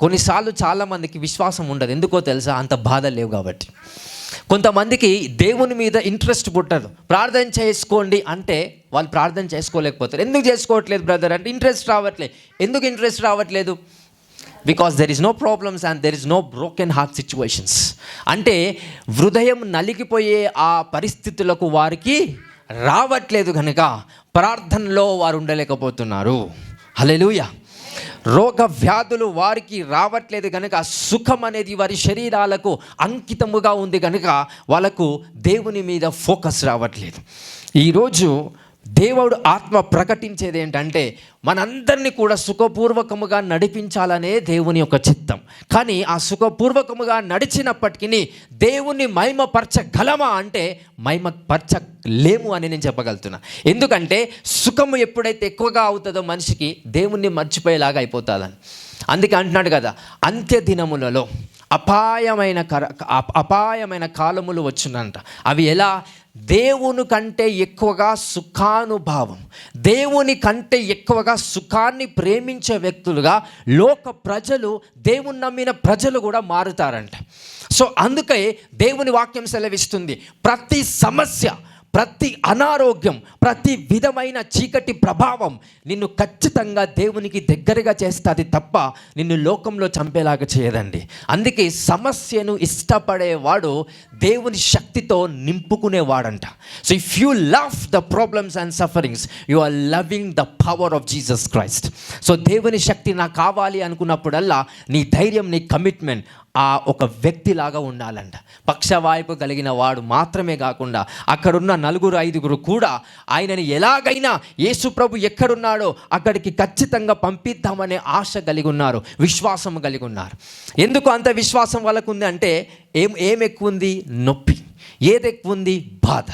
కొన్నిసార్లు చాలామందికి విశ్వాసం ఉండదు. ఎందుకో తెలుసా? అంత బాధ లేవు కాబట్టి. కొంతమందికి దేవుని మీద ఇంట్రెస్ట్ పుట్టదు. ప్రార్థన చేసుకోండి అంటే వాళ్ళు ప్రార్థన చేసుకోలేకపోతారు. ఎందుకు చేసుకోవట్లేదు బ్రదర్? అంటే ఇంట్రెస్ట్ రావట్లేదు ఎందుకు ఇంట్రెస్ట్ రావట్లేదు? Because there is no problems and there is no broken heart situations అంటే హృదయం నలిగిపోయే ఆ పరిస్థితులకు వారికి రావట్లేదు కనుక ప్రార్థనలో వారు ఉండలేకపోతున్నారు. హల్లెలూయా రోగ వ్యాధులు వారికి రావట్లేదు కనుక సుఖం అనేది వారి శరీరాలకు అంకితముగా ఉంది కనుక వాళ్ళకు దేవుని మీద ఫోకస్ రావట్లేదు. ఈరోజు దేవుడు ఆత్మ ప్రకటించేది ఏంటంటే మనందరినీ కూడా సుఖపూర్వకముగా నడిపించాలనే దేవుని యొక్క చిత్తం. కానీ ఆ సుఖపూర్వకముగా నడిచినప్పటికీ దేవుణ్ణి మహిమపరచగలమా అంటే మహిమపరచలేము అని నేను చెప్పగలుగుతున్నా. ఎందుకంటే సుఖము ఎప్పుడైతే ఎక్కువగా అవుతుందో మనిషికి దేవుణ్ణి మర్చిపోయేలాగా అయిపోతుందని. అందుకే అంటున్నాడు కదా అంత్య దినములలో అపాయమైన కర అపాయమైన కాలములు వచ్చునంట. అవి ఎలా? దేవుని కంటే ఎక్కువగా సుఖానుభావం దేవుని కంటే ఎక్కువగా సుఖాన్ని ప్రేమించే వ్యక్తులుగా లోక ప్రజలు దేవుని నమ్మిన ప్రజలు కూడా మారుతారంట. సో అందుకే దేవుని వాక్యం సెలవిస్తుంది. ప్రతి సమస్య ప్రతి అనారోగ్యం ప్రతి విధమైన చీకటి ప్రభావం నిన్ను ఖచ్చితంగా దేవునికి దగ్గరగా చేస్తుంది తప్ప నిన్ను లోకంలో చంపేలాగా చేయదండి. అందుకే సమస్యను ఇష్టపడేవాడు దేవుని శక్తితో నింపుకునేవాడంట. So if you love the problems and sufferings you are loving the power of Jesus Christ so దేవుని శక్తి నాకు కావాలి అనుకున్నప్పుడల్లా నీ ధైర్యం నీ కమిట్మెంట్ ఆ ఒక వ్యక్తిలాగా ఉండాలంట. పక్షవాయుపు కలిగిన వాడు మాత్రమే కాకుండా అక్కడున్న నలుగురు ఐదుగురు కూడా ఆయనని ఎలాగైనా యేసు ప్రభు ఎక్కడున్నాడో అక్కడికి ఖచ్చితంగా పంపిద్దామనే ఆశ కలిగి ఉన్నారు విశ్వాసం కలిగి ఉన్నారు. ఎందుకు అంత విశ్వాసం వాళ్ళకు ఉంది అంటే ఏం ఏం ఎక్కువ ఉంది నొప్పి. ఏది ఎక్కువ ఉంది బాధ.